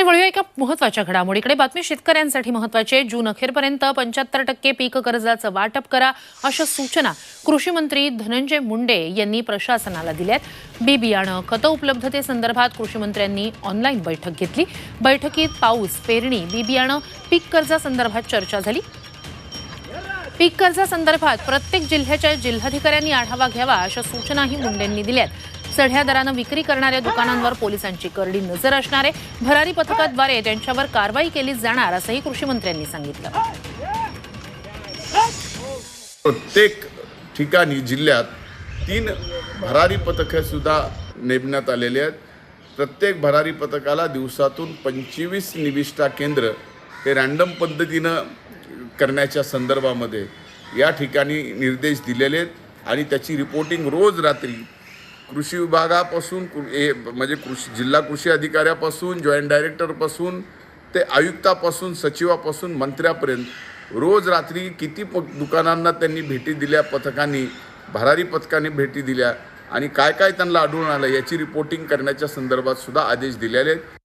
आणि वळूया एका महत्त्वाच्या घडामोडीकडे बातमी शेतकऱ्यांसाठी महत्वाची आहे जून अखेरपर्यंत पंच्याहत्तर टक्के पीक कर्जाचं वाटप करा अशा सूचना कृषी मंत्री धनंजय मुंडे यांनी प्रशासनाला दिल्यात. बी बियाणं खतं उपलब्धतेसंदर्भात कृषी मंत्र्यांनी ऑनलाईन बैठक घेतली. बैठकीत पाऊस पेरणी बी बियाणं पीक कर्जासंदर्भात चर्चा झाली. पीक कर्जासंदर्भात प्रत्येक जिल्ह्याच्या जिल्हाधिकाऱ्यांनी आढावा घ्यावा अशा सूचनाही मुंडेंनी दिल्यात. चढ्या दरानं विक्री करणाऱ्या दुकानांवर पोलिसांची करडी नजर असणार आहे. भरारी पथकाद्वारे त्यांच्यावर कारवाई केली जाणार असंही कृषी मंत्र्यांनी सांगितलं. प्रत्येक ठिकाणी जिल्ह्यात तीन भरारी पथकं सुद्धा नेमण्यात आलेली आहेत. प्रत्येक भरारी पथकाला दिवसातून पंचवीस निविष्ठा केंद्र हे रँडम पद्धतीनं करण्याच्या संदर्भामध्ये या ठिकाणी निर्देश दिलेले आहेत आणि त्याची रिपोर्टिंग रोज रात्री कृषी विभागापासून कृ- म्हणजे कृषी जिल्हा कृषी अधिकाऱ्यापासून जॉईंट डायरेक्टरपासून ते आयुक्तापासून सचिवापासून मंत्र्यापर्यंत रोज रात्री किती प दुकानांना त्यांनी भेटी दिल्या पथकांनी भरारी पथकाने भेटी दिल्या आणि काय काय त्यांना आढळून आलं याची रिपोर्टिंग करण्याच्या संदर्भात सुद्धा आदेश दिलेले आहेत.